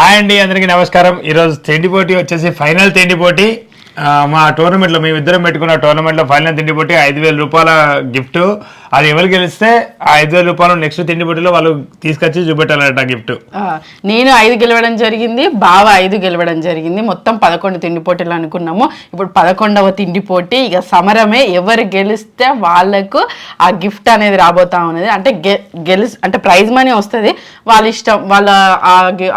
Hi అండి అందరికీ నమస్కారం. ఈరోజు తిండి పోటీ వచ్చేసి ఫైనల్ తిండి పోటీ. మా టోర్నమెంట్లో మేము ఇద్దరం పెట్టుకున్న టోర్నమెంట్లో ఫైనల్ తిండి పోటీ ఐదు వేల రూపాయల గిఫ్ట్. అది ఎవరు గెలిస్తే ఆ ఐదు వేల రూపాయలు నెక్స్ట్ తిండి పోటీలో వాళ్ళు తీసుకొచ్చి చూపెట్టాలట గిఫ్ట్. నేను ఐదు గెలవడం జరిగింది బావ ఐదు గెలవడం జరిగింది. మొత్తం పదకొండు తిండి పోటీలు అనుకున్నాము. ఇప్పుడు పదకొండవ తిండి పోటీ ఇక సమరమే. ఎవరు గెలిస్తే వాళ్ళకు ఆ గిఫ్ట్ అనేది రాబోతా ఉన్నది. అంటే గె గెలిస్ అంటే ప్రైజ్ మనీ వస్తుంది. వాళ్ళ ఇష్టం వాళ్ళ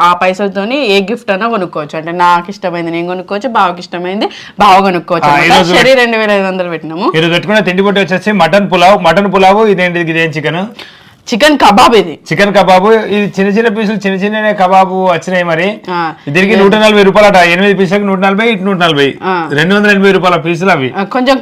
ఆ పైసలతోని ఏ గిఫ్ట్ అన్నా కొనుక్కోవచ్చు. అంటే నాకు ఇష్టమైంది నేను కొనుక్కోవచ్చు. బావకి ఇష్టమైంది బావ కొనుక్కోవచ్చు రెండు వేల ఐదు వందలు పెట్టినాము. ఈరోజు పెట్టుకున్న తిండి పోటీ వచ్చేసి మటన్ పులావ్ మటన్ పులావ్ ఇదేంటి ఇదేం చికెన్? చికెన్ కబాబ్ ఇది. చికెన్ కబాబు ఇది చిన్న చిన్న పీసులు చిన్న చిన్న కబాబు వచ్చినాయి మరి. దీనికి నూట నలభై రూపాయలు అట ఎనిమిది పీసులకు నూట నలభై ఇటు నూట నలభై. రెండు వందల ఎనభై రూపాయల పీసులు అవి. కొంచెం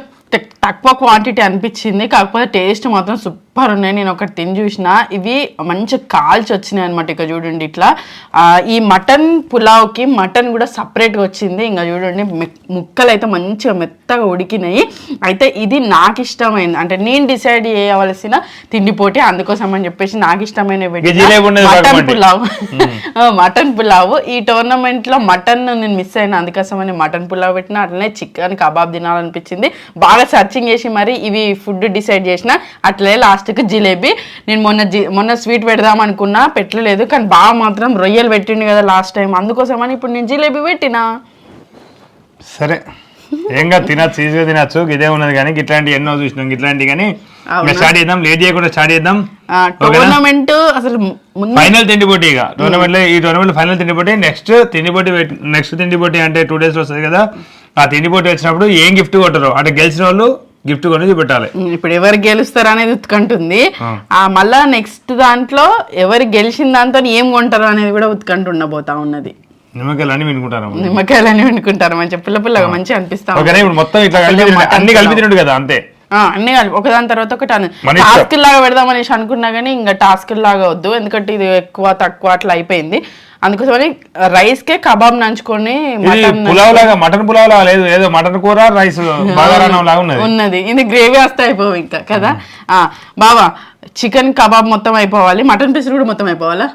తక్కువ క్వాంటిటీ అనిపించింది. కాకపోతే టేస్ట్ మాత్రం సూపర్ ఉన్నాయి. నేను ఒకటి తిని చూసిన. ఇవి మంచి కాల్చి వచ్చినాయి అనమాట ఇక చూడండి ఇట్లా. ఆ, ఈ మటన్ పులావ్కి మటన్ కూడా సపరేట్గా వచ్చింది. ఇంకా చూడండి మెక్- ముక్కలు అయితే మంచిగా మెత్తగా ఉడికినాయి. అయితే ఇది నాకు ఇష్టమైంది. అంటే నేను డిసైడ్ చేయవలసిన తిండి పోటీ అందుకోసం అని చెప్పేసి నాకు ఇష్టమైన మటన్. పులావ్. మటన్ పులావ్. ఈ టోర్నమెంట్లో మటన్ నేను మిస్ అయినా. అందుకోసమని మటన్ పులావ్ పెట్టిన. అట్లనే చికెన్ కబాబ్ తినాలనిపించింది. బాగా సర్చింగ్ చేసి మరి ఇవి ఫుడ్ డిసైడ్ చేసిన. అట్లే లాస్ట్కి జిలేబీ. నేను మొన్న జి మొన్న స్వీట్ పెడదాం అనుకున్నా పెట్టలేదు కానీ బాగా మాత్రం రొయ్యలు పెట్టిండు కదా లాస్ట్ టైం అందుకోసమని ఇప్పుడు నేను జిలేబీ పెట్టినా. సరే. ఏం కాదు తినచ్చు ఈజీగా తినచ్చు. ఇదే ఉన్నది కానీ ఇట్లాంటి ఎన్నో చూసినాం. ఇట్లాంటి కానీ? స్టార్ట్ చేద్దాం. లేట్ చేయకుండా స్టార్ట్ చేద్దాం. టోర్నమెంట్ అసలు ఫైనల్ తిండి పోటీ ఇక. టోర్నమెంట్లో ఈ టోర్నమెంట్ ఫైనల్ తిండి పోటీ నెక్స్ట్ తిండి పోటీ నెక్స్ట్ తిండి పోటీ అంటే టూ డేస్ వస్తుంది కదా. ఆ తిండి పోటీ వచ్చినప్పుడు ఏం గిఫ్ట్ కొట్టరు? అంటే గెలిచిన వాళ్ళు గిఫ్ట్ కొని చూపెట్టాలి. ఉమ్, ఇప్పుడు ఎవరు గెలుస్తారు అనేది ఉత్కంటుంది. ఆ. మళ్ళా నెక్స్ట్ దాంట్లో ఎవరు గెలిచిన దాంతో ఏం కొంటారు అనేది కూడా ఉత్కంఠ ఉండబోతా ఉన్నది. నిమ్మకాయలు అన్ని వినుకుంటారు నిమ్మకాయలని వండుకుంటారు మంచిగా పుల్ల పుల్లగా మంచిగా అనిపిస్తా ఓకేనా ఇప్పుడు మొత్తం ఇట్లా కలిపి అన్ని కలిపి. తినడు కదా అంతే. అన్ని కలిపి. ఒకదాని తర్వాత ఒకటి. టాస్క్ లాగా పెడదాం అనేసి అనుకున్నా కానీ ఇంకా టాస్క్ లాగా వద్దు. ఎందుకంటే ఇది ఎక్కువ తక్కువ అట్లా అయిపోయింది. అందుకోసమని రైస్ కే కబాబ్ నంచుకొని పులావ్ లాగా మటన్ పులావ్ లాగా లేదు. ఏదో మటన్ కూర రైస్ లాగా ఉన్నది. ఉన్నది. ఇది గ్రేవీ వస్తే అయిపోవు ఇంకా కదా? ఆ బావా చికెన్ కబాబ్ మొత్తం అయిపోవాలి. మటన్ పీస్ కూడా మొత్తం అయిపోవాలా?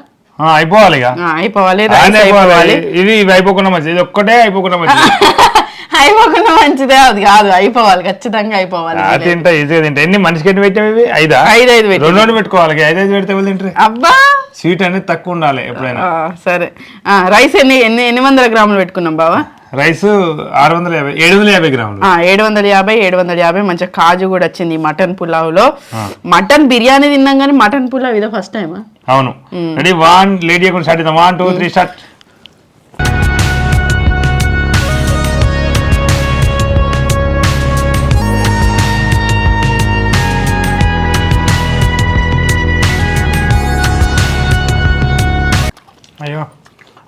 అయిపోవాలి ఇక. అయిపోవాలి. ఆయన రైస్ అయిపోవాలి. అయిపోవాలి. ఇది ఇవి అయిపోకుండా మంచిది. ఇది ఒక్కటే అయిపోకుండా మంచిది. అయిపోకుండా మంచిదే అది కాదు అయిపోవాలి ఖచ్చితంగా అయిపోవాలి. తింటా ఈజీగా తింటా. ఎన్ని మనిషికి ఎన్ని పెట్టావు ఇవి? ఐదా? ఐదు ఐదు పెట్టి రెండు రెండు పెట్టుకోవాలి. ఐదు ఐదు పెడితే తింటారు? అబ్బా! స్వీట్ అనేది తక్కువ ఉండాలి ఎప్పుడైనా. సరే. ఆ, రైస్ ఎన్ని ఎన్ని ఎన్ని వందల గ్రాములు పెట్టుకున్నాం బావా? రైస్ ఆరు వందల యాభై ఏడు వందల యాభై గ్రాములు. ఏడు వందల యాభై ఏడు వందల యాభై మంచిగా కాజు కూడా వచ్చింది మటన్ పులావ్లో. మటన్ బిర్యానీ తిన్నాం కానీ మటన్ పులావ్ ఇదే ఫస్ట్ టైమా అవును. Ready one lady start one two three start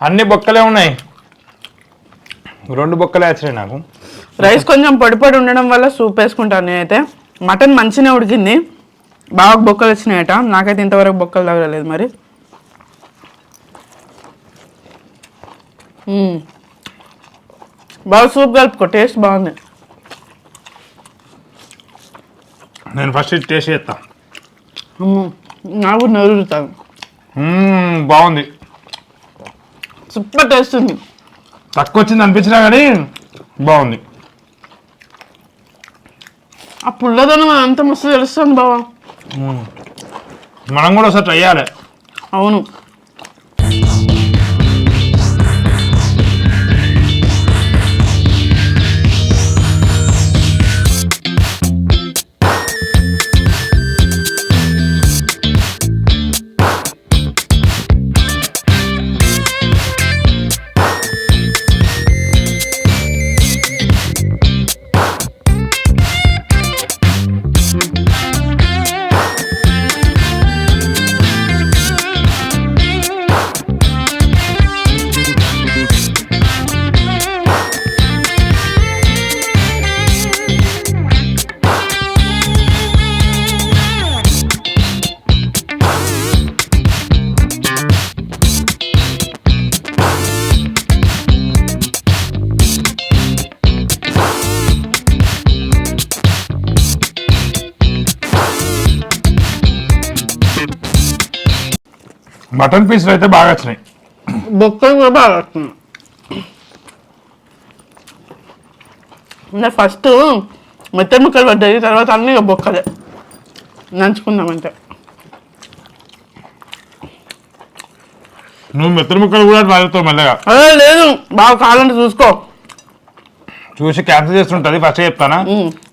అన్ని బొక్కలే ఉన్నాయి. రెండు బొక్కలే వచ్చినాయి నాకు. రైస్ కొంచెం పొడి పొడి ఉండడం వల్ల సూప్ వేసుకుంటాను నేనైతే. మటన్ మంచిగా ఉడికింది. బాగా బొక్కలు వచ్చినాయట. నాకైతే ఇంతవరకు బొక్కలు తగలలేదు మరి. బాగా సూప్ కలుపుకో టేస్ట్ బాగుంది. నేను ఫస్ట్ టేస్ట్ చేస్తా. అమ్మో, నాకు నలుగుతాను మ్మ్, బాగుంది. సూపర్ టేస్ట్ ఉంది. తక్కువ వచ్చింది అనిపించినా కానీ బాగుంది. ఆ పుల్లదనం అంత మస్తు తెలుస్తుంది బావా. మనం కూడా ఒకసారి ట్రై చేయాలి. అవును. మటన్ పీసులు అయితే బాగా వచ్చినాయి. బొక్కలు కూడా బాగా ఇంకా ఫస్ట్ మెత్త ముక్కలు పడ్డాయి తర్వాత అన్ని బొక్కలే. నంచుకుందామంటే. నువ్వు మెత్తడి ముక్కలు కూడా తాగుతావు మెల్లగా? లేదు. బాగా కావాలంటే చూసుకో. చూసి క్యాన్సిల్ చేస్తుంటది ఫస్ట్ చెప్తానా.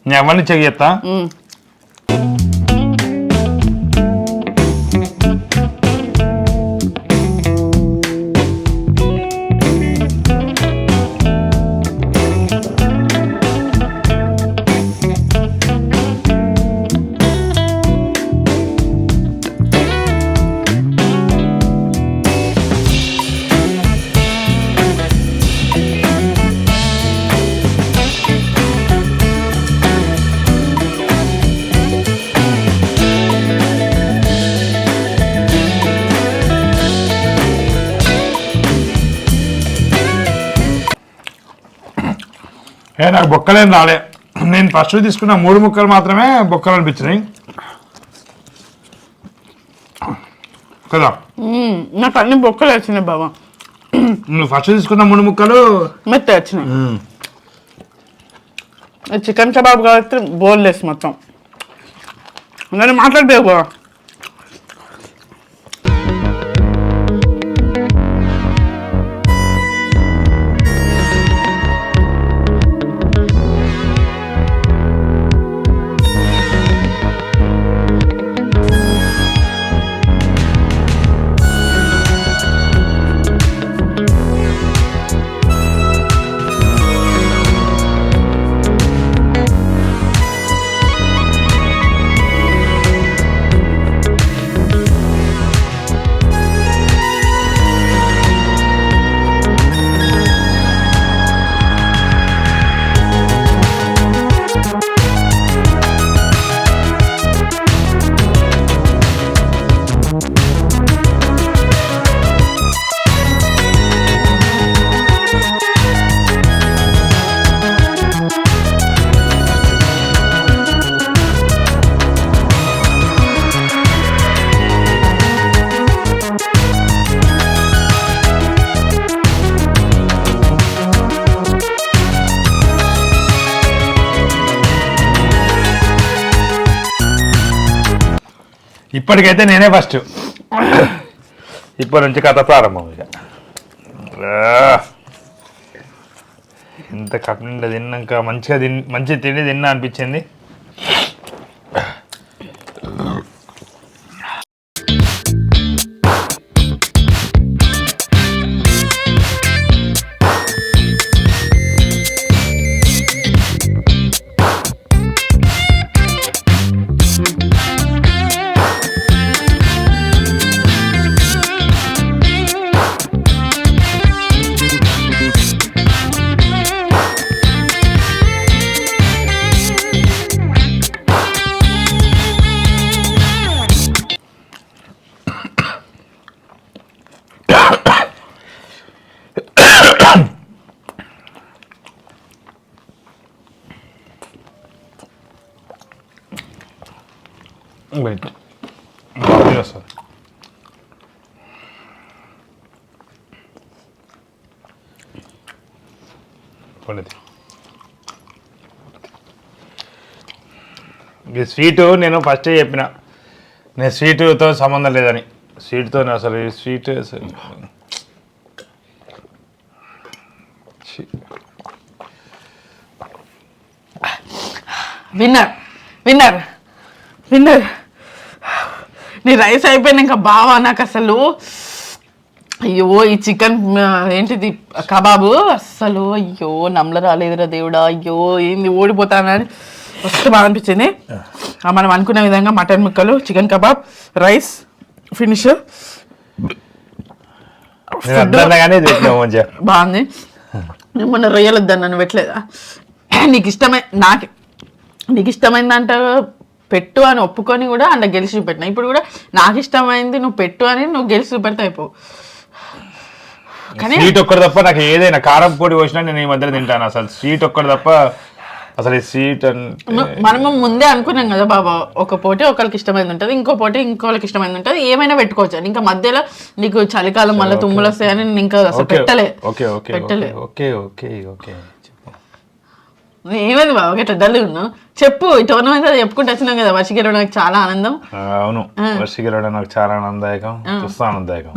నేను ఎవరిని చెక్ చేస్తా ఏ నాకు బొక్కలేం రాలే. నేను ఫస్ట్ తీసుకున్న మూడు ముక్కలు మాత్రమే బొక్కలు అనిపించినాయి. కదా. నాకు అన్ని బొక్కలు వచ్చినాయి బాబా. నువ్వు ఫస్ట్ తీసుకున్న మూడు ముక్కలు మెత్త వచ్చినాయి. చికెన్ కబాబ్ కాబట్టి బోన్లెస్ మొత్తం. నేను మాట్లాడితే బాబా. ఇప్పటికైతే నేనే ఫస్ట్ ఇప్పటి నుంచి కథ ప్రారంభం ఇక. ఇంత కట్టిండ తిన్నాక మంచిగా తిన్ మంచి తిండి తిన్నా అనిపించింది. వెయిట్ వస్తుంది పండిది ఈ స్వీటు నేను ఫస్టే చెప్పిన. నేను స్వీటుతో సంబంధం లేదని. స్వీట్తో అసలు ఈ స్వీట్ అసలు విన్నర్. విన్నర్. విన్నర్. నీ రైస్ అయిపోయినాక బావా నాకు అసలు అయ్యో ఈ చికెన్ ఏంటిది కబాబు? అస్సలు అయ్యో నమ్మల రాలేదురా దేవుడా అయ్యో ఏంది ఓడిపోతానని ఫస్ట్ బాగా అనిపించింది. మనం అనుకున్న విధంగా మటన్ ముక్కలు చికెన్ కబాబ్ రైస్ ఫినిష్. బాగుంది. నేను మొన్న రొయ్యలు వద్దాను నన్ను పెట్టలేదా? నీకు ఇష్టమై నాకు నీకు ఇష్టమైందంట పెట్టు అని ఒప్పుకొని కూడా అంత గెలిచి పెట్టిన ఇప్పుడు కూడా నాకు ఇష్టమైంది నువ్వు పెట్టు అని నువ్వు గెలిచి పెడితే అయిపోవు. కానీ స్వీట్ ఒక్కటి తప్ప నాకు ఏదైనా కారం పొడి పోసినా నేను ఈ మధ్యలో తింటాను అసలు. స్వీట్ ఒక్కటి తప్ప అసలు ఈ స్వీట్ అంటే మనము ముందే అనుకున్నాం కదా బాబా ఒక పోటీ ఒకరికి ఇష్టమైంది ఉంటుంది ఇంకో పోటీ ఇంకోళ్ళకి ఇష్టమైంది ఉంటుంది ఏమైనా పెట్టుకోవచ్చు. అని ఇంకా మధ్యలో నీకు చలికాలం మళ్ళీ తుమ్ములు వస్తాయని నేను ఇంకా అసలు పెట్టలే. ఓకే ఓకే పెట్టలే. Okay okay okay. ఏమైంది బాబా? ఇట్లా డల్ ఉన్నావు చెప్పు ఈ టోర్నమెంట్ అది చెప్పుకుంటూ వచ్చినాం కదా వర్షకి వెళ్ళడం నాకు చాలా ఆనందం. అవును. వర్షి గెలవడం నాకు చాలా ఆనందదాయకం. చూస్తా ఆనందదాయకం.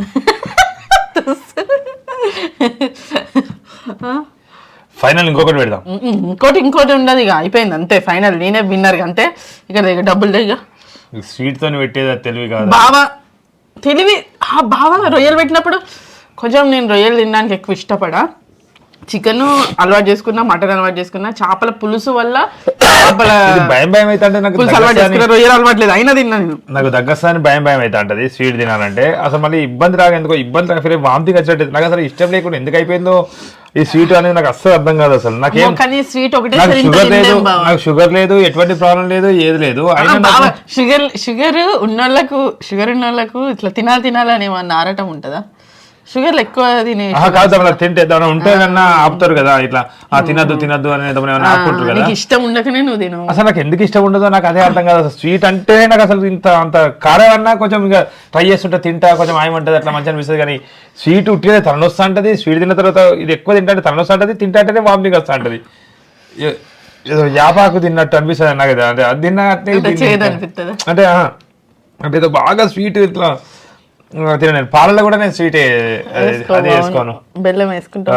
ఫైనల్ ఇంకొకటి పెడదాం. ఇంకోటి ఇంకోటి ఉండదు ఇక అయిపోయింది అంతే ఫైనల్ నేనే విన్నర్ అంతే. ఇక ఇక డబ్బులు ఇక. స్వీట్ తోని పెట్టేది తెలివి కాదు. బావా తెలివి ఆ బావా రొయ్యలు పెట్టినప్పుడు కొంచెం నేను రొయ్యలు తినడానికి ఎక్కువ ఇష్టపడా. చికెన్ అలవాటు చేసుకున్నా మటన్ అలవాటు చేసుకున్నా చేపల పులుసు వల్ల చేపల భయం భయం అయితే నాకు పులుసు అలవాటు చేసుకున్నా రొయ్యలు అలవాటు లేదు అయినా తిన్నా నేను. నాకు దగ్గస్తాని భయం భయం అయితే అంటది స్వీట్ తినాలంటే. అసలు మళ్ళీ ఇబ్బంది రాగా ఎందుకో ఇబ్బంది రాక వాంతికి వచ్చినట్టు నాకు అసలు ఇష్టం లేకుండా ఎందుకు అయిపోయిందో ఈ స్వీట్ అనేది నాకు అస్సలు అర్థం కాదు అసలు. నాకేం కానీ స్వీట్ ఒకటే షుగర్ లేదు. నాకు షుగర్ లేదు ఎటువంటి ప్రాబ్లం లేదు ఏది లేదు. షుగర్ షుగర్ ఉన్నోళ్ళకు షుగర్ ఉన్నోళ్ళకు ఇట్లా తినాలి తినాలని ఏమన్నా ఆరటం ఉంటుందా? షుగర్ ఎక్కువ తినే కాదు తమలా తింటే ఏదైనా ఉంటేనన్నా ఆపుతారు కదా ఇట్లా ఆ తినద్దు తినద్దు అని ఏమైనా ఆపుకుంటారు కదా? నీకు ఇష్టం ఉండకనే నువ్వు తిను అసలు నాకు ఎందుకు ఇష్టం ఉండదో నాకు అదే అర్థం కాదు. అసలు స్వీట్ అంటే నాకు అసలు ఇంత అంత కారం అన్నా కొంచెం ఇంకా ట్రై చేస్తుంటే తింటా కొంచెం ఆయమంటది అట్లా మంచి అనిపిస్తుంది. కానీ స్వీట్ ఉట్టిదే తలనొస్తా ఉంటది స్వీట్ తిన్న తర్వాత ఇది ఎక్కువ తింటే తలనొస్తా ఉంటది తింటా వామిటింగ్ వస్తా ఉంటది. ఏదో యాపాకు తిన్నట్టు అనిపిస్తుంది నాకు అది. అంటే అది తిన్నా అంటే అంటే ఏదో బాగా స్వీట్ ఇట్లా ఆ, తినను పాలలో కూడా నేను స్వీట్ అది వేసుకోను. బెల్లం వేసుకుంటా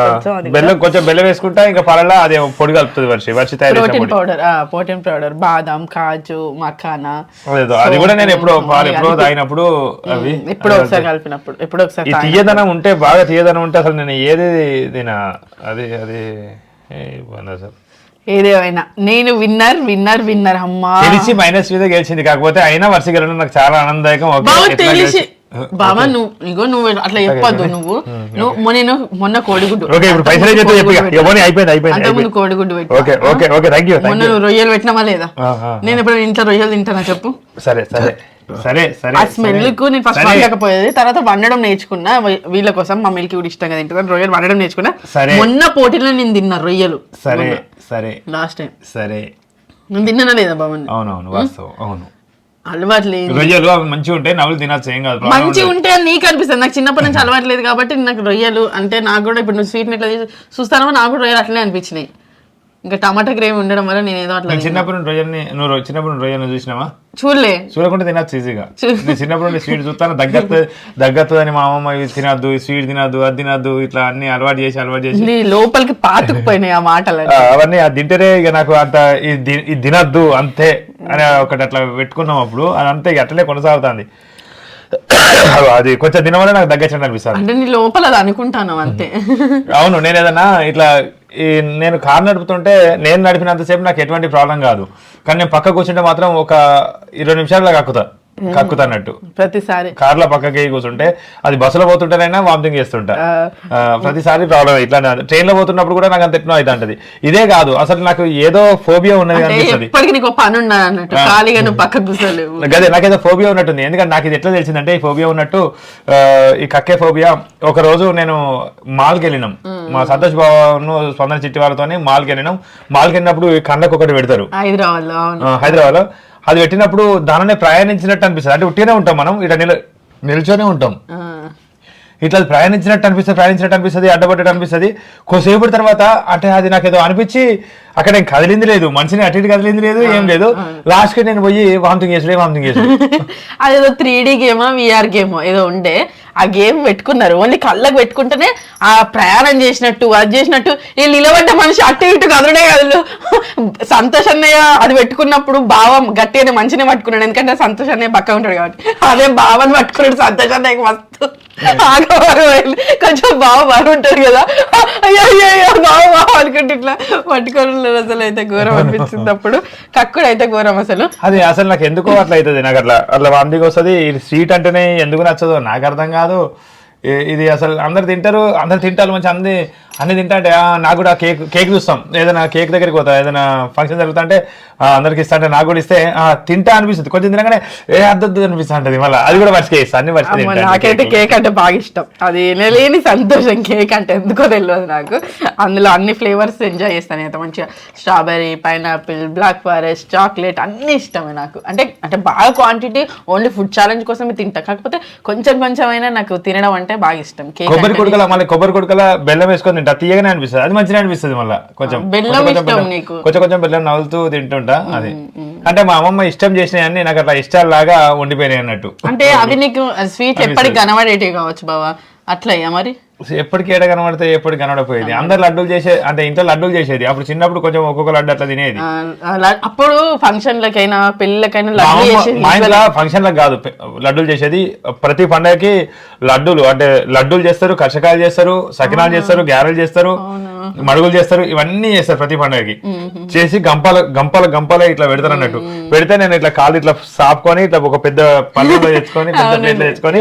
బెల్లం కొంచెం బెల్లం వేసుకుంటా ఇంకా పాలలో అదే పొడి కలుపుతుంది వర్షి వర్షి తయారు పౌడర్ ప్రోటీన్ పౌడర్ బాదం కాజు మఖానా. అదేదో, అది కూడా నేను ఎప్పుడో పాలు ఎప్పుడో తాగినప్పుడు అవి ఎప్పుడో ఒకసారి కలిపినప్పుడు ఎప్పుడో ఒకసారి. తీయదనం ఉంటే బాగా తీయదనం ఉంటే అసలు నేను ఏది తినా అది అది ఏదేమైనా నేను విన్నర్ విన్నర్ విన్నర్ అమ్మా. తెలిసి మైనస్ మీద గెలిచింది కాకపోతే అయినా వర్ష గెలవడం నాకు చాలా ఆనందదాయకం. తెలిసి బాబా నువ్వు ఇగో నువ్వు అట్లా చెప్పొద్దు నువ్వు. నువ్వు మొన్న నేను మొన్న కోడిగుడ్డు. ఓకే ఇప్పుడు పైసలే చెప్పు అయిపోయింది. కోడిగుడ్డు పెట్టు. Okay okay okay thank you మొన్న నువ్వు రొయ్యలు పెట్టినావా లేదా. నేను ఇప్పుడు ఇంట్లో రొయ్యలు తింటానా చెప్పు? సరే సరే. సరే సరే ఆ స్మెల్కు నేను ఫస్ట్. వండకపోయేది తర్వాత వండడం నేర్చుకున్నా వీళ్ళ కోసం మా మిల్కి కూడా ఇష్టంగా తింటుంది రొయ్యలు వండడం నేర్చుకున్నా. సరే. మొన్న పోటీలో నేను తిన్నా రొయ్యలు. సరే సరే. లాస్ట్ టైం సరే. నేను తిన్నానా లేదా బాబు అవునవును వాస్తవం. అవును. అలవాటు లేదు. రొయ్యలు అవి మంచిగా ఉంటాయి నవ్వులు తినచ్చు ఏం కాదు మంచిగా. ఉంటే అని నీకు అనిపిస్తుంది. నాకు చిన్నప్పటి నుంచి అలవాటు లేదు కాబట్టి నాకు రొయ్యలు అంటే నాకు కూడా ఇప్పుడు నువ్వు స్వీట్ ఎట్లా చూస్తానో నాకు కూడా రొయ్యలు అట్లనే అనిపించినాయి. ఇంకా టమాటా గ్రేవీ ఉండడం వల్ల నేను ఏదో అట్లా. చిన్నప్పుడు నుండి రొయ్యల్ని నువ్వు చిన్నప్పుడు నుండి రొయ్యల్ని చూసినావా? చూడలే. చూడకుండా తినచ్చు ఈజీగా. నేను చిన్నప్పుడు నుండి స్వీట్ చూస్తాను దగ్గత్తు దగ్గత్తదని మా అమ్మమ్మ ఇది తినద్దు స్వీట్ తినద్దు అది తినద్దు ఇట్లా అన్ని అలవాటు చేసి అలవాటు చేసి. నీ లోపలికి పాతుకుపోయినాయి ఆ మాటలు అవన్నీ అది తింటేనే ఇక నాకు అంత ఇది తినద్దు అంతే అని ఒకటి అట్లా పెట్టుకున్నాం అప్పుడు అది అంతే ఇక అట్లనే కొనసాగుతుంది. అది కొంచెం తినడం వల్ల నాకు దగ్గచ్చినట్టు అనిపిస్తుంది. అంటే నీ లోపల అది అనుకుంటాను అంతే. అవును నేను ఏదన్నా ఇట్లా ఈ నేను కారు నడుపుతుంటే నేను నడిపినంతసేపు నాకు ఎటువంటి ప్రాబ్లం కాదు. కానీ నేను పక్క కూర్చుంటే మాత్రం ఒక ఇరవై నిమిషాల్లో కక్కుతా కక్కుతా అన్నట్టు ప్రతిసారి. కార్లో పక్కకి కూర్చుంటే అది బస్సులో పోతుంటేనైనా వామిటింగ్ చేస్తుంటా. ప్రతిసారి ప్రాబ్లం ఇట్లా ట్రైన్లో పోతున్నప్పుడు కూడా నాకు అంత ఎట్నో అయితే అంటది ఇదే కాదు అసలు నాకు ఏదో ఫోబియా ఉన్నది అనిపిస్తుంది. అదే నాకేదో ఫోబియా ఉన్నట్టుంది. ఎందుకంటే నాకు ఇది ఎట్లా తెలిసిందంటే ఈ ఫోబియా ఉన్నట్టు ఈ కక్కే ఫోబియా. ఒక రోజు నేను మాల్కి వెళ్ళినాం మా సంతోష్ బాబు స్పందన చిట్టి వాళ్ళతో మాల్కి వెళ్ళినాం మాల్కి వెళ్ళినప్పుడు కళ్ళకు ఒకటి పెడతారు. హైదరాబాద్లో హైదరాబాద్లో అది పెట్టినప్పుడు దానినే ప్రయాణించినట్టు అనిపిస్తుంది. అంటే ఉట్టినే ఉంటాం మనం ఇట్లా నిల నిల్చొనే ఉంటాం. ఇట్లా ప్రయాణించినట్టు అనిపిస్తుంది ప్రయాణించినట్టు అనిపిస్తుంది అడ్డపడ్డట్టు అనిపిస్తుంది. కొద్దిసేపటి తర్వాత అంటే అది నాకు ఏదో అనిపించి అక్కడ ఏం కదిలింది లేదు. మనిషిని అటు ఇటు కదిలింది లేదు ఏం లేదు. లాస్ట్కి నేను పోయి వామిటింగ్ చేసుడే వామిటింగ్ చేసుడు. అదేదో త్రీ డి గేమో విఆర్ గేమో ఏదో ఉండే. ఆ గేమ్ పెట్టుకున్నారు. ఓన్లీ కళ్ళకు పెట్టుకుంటేనే ఆ ప్రయాణం చేసినట్టు అది చేసినట్టు ఈ నిలబడ్డ మనిషి అటు ఇటు కదలడే కదలు సంతోష్ అన్నయ్య అది పెట్టుకున్నప్పుడు భావం గట్టిగానే మంచినే పట్టుకున్నాడు. ఎందుకంటే సంతోష్ అన్నయ్య పక్క ఉంటాడు కాబట్టి. అదే భావాన్ని పట్టుకున్నాడు సంతోష్ అన్నయ్యకి మస్తు. కొంచెం బావ బాగా ఉంటాడు కదా. అయ్యో అయ్యో అయ్యో బావ బావ అనుకుంటే ఇట్లా పట్టుకొని ఉన్నారు అసలు అయితే ఘోరం అనిపించింది అప్పుడు. కక్కుడు అయితే ఘోరం అసలు. అది అసలు నాకు ఎందుకో అట్లా అవుతుంది. నాకు అట్లా అట్లా వామిటింగ్ వస్తుంది. స్వీట్ అంటేనే ఎందుకు నచ్చదు? నాకు అర్థం కాదు. ఇది అసలు అందరు తింటారు. అందరు తింటారు మంచి అంది అన్ని తింటా అంటే "ఆ, నాకు కూడా కేక్ కేక్ చూస్తాం. ఏదైనా కేక్ దగ్గరికి పోతా ఏదైనా ఫంక్షన్ జరుగుతా అంటే "ఆ, అందరికి ఇస్తా అంటే నాకు కూడా ఇస్తే "ఆ, తింటా అనిపిస్తుంది. కొంచెం తినగానే ఏ అద్దద్దు అనిపిస్తా ఉంటుంది మళ్ళీ. అది కూడా ఇస్తా అన్ని మర్చిపోయి. నాకైతే కేక్. అంటే బాగా ఇష్టం. అది లేని సంతోషం కేక్ అంటే ఎందుకో తెలియదు నాకు. అందులో అన్ని ఫ్లేవర్స్ ఎంజాయ్ చేస్తాను అయితే మంచిగా strawberry pineapple black forest chocolate అన్ని ఇష్టమే నాకు. అంటే అంటే బాగా క్వాంటిటీ ఓన్లీ ఫుడ్ ఛాలెంజ్ కోసమే తింటా. కాకపోతే కొంచెం కొంచెం అయినా నాకు తినడం అంటే బాగా ఇష్టం. కేక్ కొబ్బరి కొడుకల మళ్ళీ కొబ్బరి కొడుకల బెల్లం వేసుకొని తింటా తీయగానే అనిపిస్తుంది. అది మంచిగా అనిపిస్తుంది మళ్ళీ. కొంచెం బెల్లం కొంచెం కొంచెం బెల్లం- నవ్వుతూ తింటుంటా అది. అంటే మా అమ్మమ్మ ఇష్టం చేసినవన్నీ నాకు అట్లా ఇష్టాల్లాగా ఉండిపోయినాయి అన్నట్టు. అంటే అవి నీకు స్వీట్ ఎప్పటికి కనబడేటివి కావచ్చు బావా? అట్లా అయ్యా మరి? ఎప్పటికి ఏడ కనబడితే ఎప్పటికి కనబడపోయేది అందరు లడ్డూలు చేసే అంటే ఇంట్లో లడ్డూలు చేసేది. అప్పుడు చిన్నప్పుడు కొంచెం ఒక్కొక్క లడ్డు అట్లా తినేది. అప్పుడు ఫంక్షన్లకైనా లడ్డు అమ్మమ్మ- చేసేది మా ఇంట్లో ఫంక్షన్లకు కాదు లడ్డూలు చేసేది. ప్రతి పండగకి లడ్డూలు అంటే లడ్డూలు చేస్తారు కషకాయలు చేస్తారు సకినాలు చేస్తారు గ్యారెలు చేస్తారు. మడుగులు చేస్తారు ఇవన్నీ చేస్తారు ప్రతి పండగకి. చేసి గంపల గంపల గంపల ఇట్లా పెడతారు అన్నట్టు. పెడితే నేను ఇట్లా కాలు ఇట్లా సాపుకొని ఇట్లా ఒక పెద్ద పళ్ళలో తెచ్చుకొని పెద్ద. ప్లేట్లో తెచ్చుకొని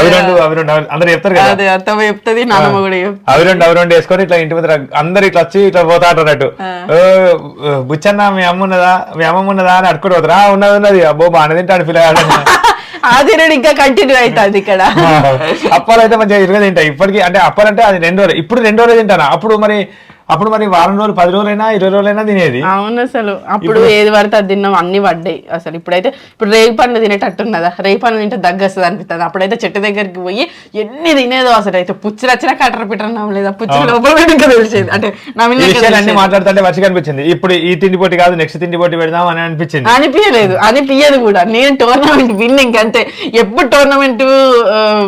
అవి రెండు అవి రెండు అవి- అందరు చెప్తారు కదా. చెప్తుంది. అవి రెండు అవి రెండు వేసుకొని ఇట్లా ఇంటి మీద అందరు ఇట్లా వచ్చి ఇట్లా పోతా అన్నట్టు. బుచ్చన్న మీ అమ్మ ఉన్నదా మీ అమ్మమ్మ ఉన్నదా అని అడుకుని పోతారా. "ఆ, ఉన్నది ఉన్నది. అబ్బో బాగానే తింటాడు పిల్లగాడు. అది ఇంకా కంటిన్యూ అవుతుంది ఇక్కడ. అప్పాలు అయితే మంచిగా ఇరుగా తింటా. ఇప్పటికి అంటే అప్పాలంటే అది రెండో ఇప్పుడు రెండో రోజు తింటాను? అప్పుడు మరి అప్పుడు మరి వారం రోజులు పది రోజులైనా ఇరవై రోజులైనా తినేది? అవును అసలు. అప్పుడు ఏది పడితే అది తిన్నాం అన్ని పడ్డాయి. అసలు ఇప్పుడైతే ఇప్పుడు రేగి పండ్లు తినేటట్టున్నదా? రేగి పండ్లు తింటే దగ్గు వస్తుంది అనిపిస్తుంది అప్పుడైతే చెట్టు దగ్గరికి పోయి ఎన్ని తినేదో అసలు. అయితే పుచ్చులు వచ్చినా కట్టర పిట్టడం లేదా పుచ్చులు లోపల పెట్టి ఇంకా తెలిసేది. అంటే నా అన్ని మాట్లాడుతుంటే మంచిగా అనిపించింది. ఇప్పుడు ఈ తిండి పోటీ కాదు నెక్స్ట్ తిండి పోటీ పెడదాం అని అనిపించింది. అనిపించలేదు అనిపించదు కూడా. నేను టోర్నమెంట్ విన్ ఇంకంతే. ఎప్పుడు టోర్నమెంట్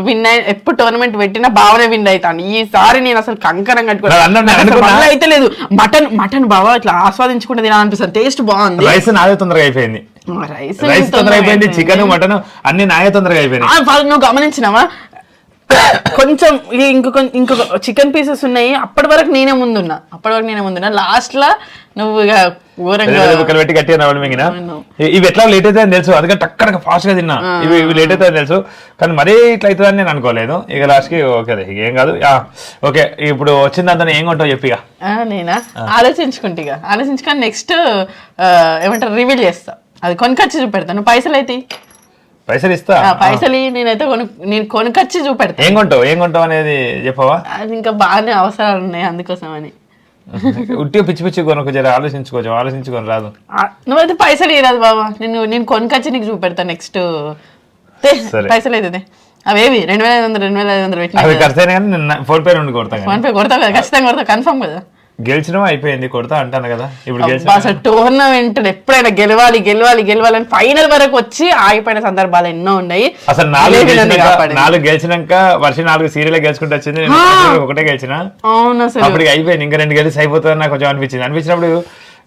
విన్ ఎప్పుడు టోర్నమెంట్ పెట్టినా బాగానే విన్ అవుతాను. ఈసారి నేను అసలు కంకరం. కట్టుకున్నాను అయితే లేదు. మటన్ మటన్ బాగా ఇట్లా ఆస్వాదించుకుంటే తినాలనిపిస్తుంది. టేస్ట్ బాగుంది. రైస్ నాదే తొందరగా అయిపోయింది. రైస్ రైస్ తొందరగా అయిపోయింది చికెన్ మటన్ అన్ని నాయే తొందరగా వాళ్ళు నువ్వు గమనించినావా? కొంచెం ఇది ఇంకొక ఇంకొక చికెన్ పీసెస్ ఉన్నాయి. అప్పటి వరకు నేనే ముందున్నా. అప్పటి వరకు నేనే ముందున్నా. లాస్ట్ లా నువ్వు ఇక ఘోరంగా పెట్టి గట్టిగా నవ్వడం మింగిన? అవును. ఇవి ఎట్లా లేట్ అవుతుంది అని తెలుసు. అందుకని టక్కన ఫాస్ట్గా తిన్నా ఇవి ఇవి లేట్ అవుతుంది తెలుసు. కానీ మరీ ఇట్లా అవుతుందని నేను అనుకోలేదు. ఇక లాస్ట్కి ఓకే ఇక ఏం కాదు. ఓకే. ఇప్పుడు వచ్చిందంతా ఏం కొంటావు చెప్పిగా నేనా? ఆలోచించుకుంటే ఇక. ఆలోచించుకొని నెక్స్ట్ ఏమంటారు రివీల్ చేస్తా. అది కొనుకొచ్చి చూపెడతాను పైసలు అయితే. పైసలు ఇస్తా ఆ, పైసలు నేనైతే కొను నేను కొనుకొచ్చి చూపెడతా. ఏం కొంటావు? ఏం కొంటావు అనేది చెప్పవా? అది ఇంకా బాగానే అవసరాలు ఉన్నాయి అందుకోసం అని ఉట్టిగా పిచ్చి పిచ్చి కొనుక్కో జర ఆలోచించుకోవచ్చు ఆలోచించుకొని రాదు. నువ్వైతే పైసలు ఇరాదు బాబా. నేను నేను కొనుకొచ్చి నీకు చూపెడతా నెక్స్ట్. పైసలు అయితే అవేవి? రెండు వేల ఐదు వందలు రెండు వేల ఐదు వందలు పెట్టినా అవి ఖర్చు అయినా కానీ నేను ఫోన్ పే నుండి కొడతా ఫోన్ పే కొడతావు కదా? ఖచ్చితంగా కొడతావు కన్ఫర్మ్ కదా? గెలిచినా అయిపోయింది కొడతా అంటాను కదా. ఇప్పుడు అసలు టోర్నమెంట్ ఎప్పుడైనా గెలవాలి గెలవాలి గెలవాలని ఫైనల్ వరకు వచ్చి ఆగిపోయిన సందర్భాలు ఎన్నో ఉన్నాయి. అసలు నాలుగు. నాలుగు గెలిచినాక వర్ష నాలుగు సీరియల్ గెలుచుకుంటూ వచ్చింది. ఒకటే గెలిచిన. అవును అసలు. అప్పటికి అయిపోయింది. ఇంకా రెండు గెలిచి అయిపోతుంది నాకు కొంచెం అనిపించింది. అనిపించినప్పుడు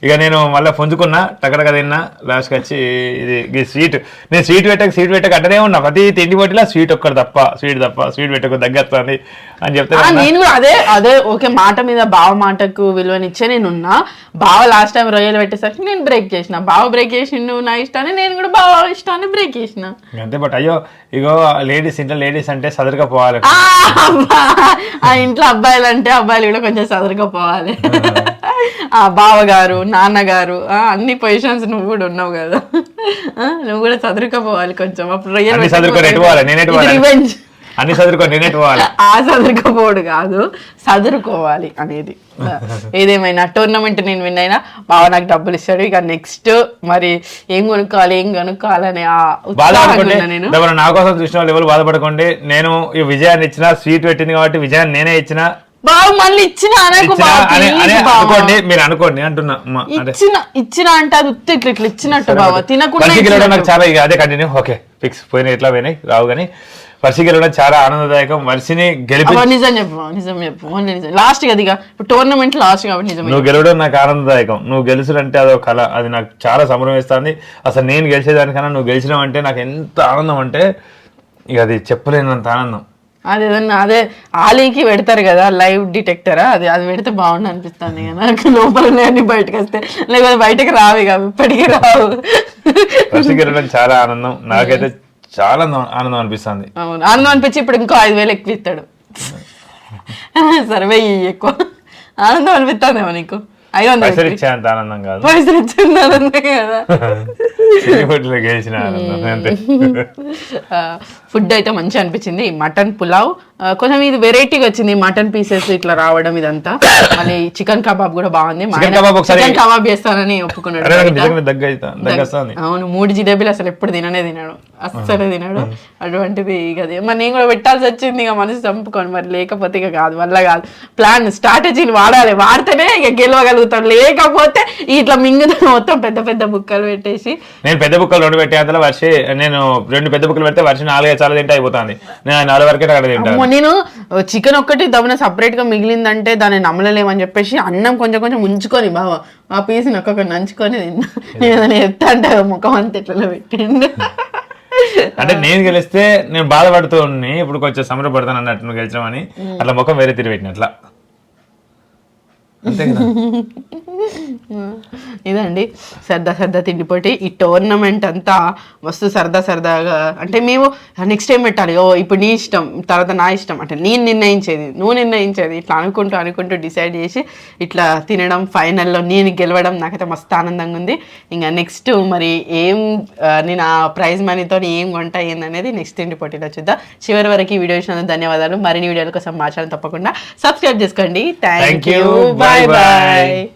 ఇక నేను మళ్ళీ పుంజుకున్నా టక్కడక తిన్నా లాస్ట్కి వచ్చి ఇది ఇది స్వీట్ నేను స్వీట్ పెట్టక స్వీట్ పెట్టక అంటనే ఉన్నా. ప్రతి తిండి పోటీలో స్వీట్ ఒక్కటి తప్ప స్వీట్ తప్ప స్వీట్ పెట్టక దగ్గస్తుంది అని చెప్తే నేను కూడా అదే అదే ఓకే మాట మీద బావ మాటకు విలువనిచ్చే నేను ఉన్నా. బావ లాస్ట్ టైం రొయ్యలు పెట్టేసరికి నేను బ్రేక్ చేసిన. బావ బ్రేక్ చేసిండు నా ఇష్టాన్ని నేను కూడా బావ ఇష్టాన్ని బ్రేక్ చేసిన. అంతే బట్ అయ్యో ఇగో లేడీస్ ఇంట్లో లేడీస్ అంటే సదరుగా పోవాలి. ఆ, ఇంట్లో అబ్బాయిలు అంటే అబ్బాయిలు కూడా కొంచెం సదురుకపోవాలి ఆ. బావగారు నాన్నగారు అన్ని పొజిషన్స్ నువ్వు కూడా ఉన్నావు కదా. నువ్వు కూడా సదురుకపోవాలి కొంచెం. అప్పుడు అన్ని? నేను? రివెంజ్ అన్ని పోవాలి? ఆ చదువుకోపోడు కాదు చదువుకోవాలి అనేది. ఏదేమైనా టోర్నమెంట్ నేను విన్ అయినా బావ నాకు డబ్బులు ఇస్తాడు. ఇక నెక్స్ట్ మరి ఏం కొనుక్కోవాలి ఏం కొనుక్కోవాలని నేను. నా కోసం చూసిన వాళ్ళు ఎవరు బాధపడకండి. నేను ఈ విజయాన్ని ఇచ్చిన స్వీట్ పెట్టింది కాబట్టి విజయాన్ని నేనే ఇచ్చిన బావ మళ్ళీ ఇచ్చిన అనకు. అనుకోండి మీరు అనుకోండి అంటున్నా ఇచ్చిన ఇచ్చిన అంటే అది ఉత్తి ఇట్లా ఇట్లా ఇచ్చినట్టు బావ తినకుండా నాకు. చాలా ఇక అదే కంటిన్యూ. Okay fix. పోయిన ఎట్లా పోయినాయి? రావు కానీ వర్షి గెలవడం చాలా ఆనందదాయకం. వర్షిని గెలిపి నిజం చెప్పు నిజం చెప్పు. నిజం. లాస్ట్ కదా ఇక ఇప్పుడు టోర్నమెంట్ లాస్ట్ కాబట్టి నిజం నువ్వు గెలవడం నాకు ఆనందదాయకం. నువ్వు గెలుచుడంటే అదో కళ. అది నాకు చాలా సంబరం వేస్తుంది. అసలు నేను గెలిచేదానికన్నా నువ్వు గెలిచినావు అంటే నాకు ఎంత ఆనందం అంటే ఇక అది చెప్పలేనంత ఆనందం. అది ఏదన్నా అదే ఆలీకి పెడతారు కదా లైవ్ డిటెక్టరా? అది అది పెడితే బాగుండు అనిపిస్తుంది నాకు లోపల అన్ని బయటకు వస్తే లేకపోతే బయటకు రావు ఇక ఇప్పటికీ రావు. చాలా ఆనందం. నాకైతే చాలా ఆనందం- అనిపిస్తుంది. అవును ఆనందం అనిపించి ఇప్పుడు ఇంకో ఐదు వేలు ఎక్కువ ఇస్తాడు. సరే వెయ్యి ఎక్కువ. ఆనందం అనిపిస్తుందేమో నీకు? ఐదు పైసలు వందలు ఇచ్చే. అంత ఆనందం కాదు. పైసలు ఇచ్చింది ఆనందం కదా. ఫుడ్ అయితే మంచిగా అనిపించింది. మటన్ పులావ్. కొంచెం ఇది వెరైటీగా వచ్చింది. మటన్ పీసెస్ ఇట్లా రావడం ఇదంతా. మళ్ళీ చికెన్ కబాబ్ కూడా బాగుంది. చికెన్ కబాబ్ చేస్తానని ఒప్పుకున్నాడు. అవును మూడు జిలేబీలు అసలు ఎప్పుడు తిననే తినాడు. అస్సలే తినాడు. అటువంటిది ఇక మరి నేను కూడా పెట్టాల్సి వచ్చింది. ఇక మనసు చంపుకొని మరి లేకపోతే ఇక కాదు వల్ల కాదు. ప్లాన్ స్ట్రాటజీని వాడాలి. వాడితేనే ఇక గెలవగలుగుతాం. లేకపోతే ఇట్లా మింగుతాం. మొత్తం పెద్ద పెద్ద బుక్కలు పెట్టేసి నేను పెద్ద బుక్కలు రెండు పెట్టే అంతలో వర్షి నేను రెండు పెద్ద బుక్కలు పెడితే వర్షి నాలుగైదు చాలా తింటే అయిపోతుంది. నేను నాలుగు వరకే అక్కడ తింటాను. నేను చికెన్ ఒక్కటి దమ్మున సపరేట్గా మిగిలిందంటే దాన్ని నమ్మలేమని చెప్పేసి అన్నం కొంచెం కొంచెం ఉంచుకొని బావ ఆ పీస్ ఒక్కొక్కటి నంచుకొని తిన్నా. నేను ఏదైనా చెప్తా అంటే ముఖం అంతా ఇట్లా పెట్టిండు. అంటే నేను గెలిస్తే నేను బాధపడుతూ ఉన్ని ఇప్పుడు కొంచెం సంబరపడతాను అన్నట్టు నువ్వు గెలిచామని అట్లా ముఖం వేరే తిరిగి పెట్టినట్లా. అంతే కదా? ఇదండి. సరదా సరదా తిండిపోటీ. ఈ టోర్నమెంట్ అంతా మస్తు సరదా సరదాగా అంటే మేము నెక్స్ట్ టైం పెట్టాలి. ఓ ఇప్పుడు నీ ఇష్టం తర్వాత నా ఇష్టం అంటే నేను నిర్ణయించేది నువ్వు నిర్ణయించేది. ఇట్లా అనుకుంటూ అనుకుంటూ డిసైడ్ చేసి ఇట్లా తినడం ఫైనల్లో నేను గెలవడం నాకైతే మస్తు ఆనందంగా ఉంది. ఇంకా నెక్స్ట్ మరి ఏం నేను ఆ ప్రైజ్ మనీతో ఏం కొంట ఏందనేది నెక్స్ట్ తిండి పోటీలో చూద్దాం. చివరి వరకు ఈ వీడియో ఇచ్చినందుకు ధన్యవాదాలు. మరిన్ని వీడియోల కోసం మా ఛానల్ తప్పకుండా సబ్స్క్రైబ్ చేసుకోండి. Thank you. బాయ్. బాయ్